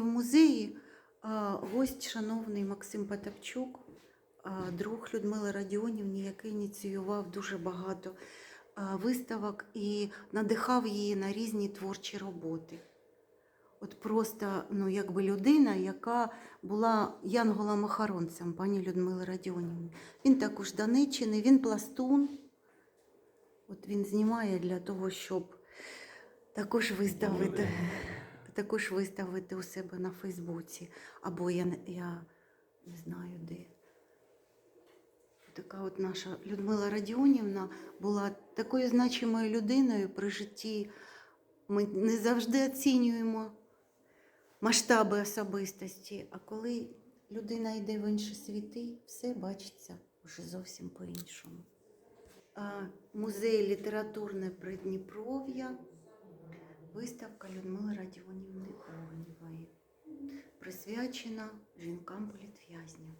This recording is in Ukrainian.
В музеї гость шановний Максим Потапчук, друг Людмили Радіонівни, який ініціював дуже багато виставок і надихав її на різні творчі роботи. От просто ну, якби людина, яка була янголом-охоронцем пані Людмили Радіонівни. Він також Донеччини, він пластун. От він знімає для того, щоб також виставити, також виставити у себе на Фейсбуці. Або я, я не знаю де. Така от наша Людмила Радіонівна була такою значимою людиною при житті. Ми не завжди оцінюємо масштаби особистості, а коли людина йде в інші світи, все бачиться вже зовсім по-іншому. Музей літературне Придніпров'я, виставка Людмили Радіонівни Огнєвої, присвячена жінкам політв'язням.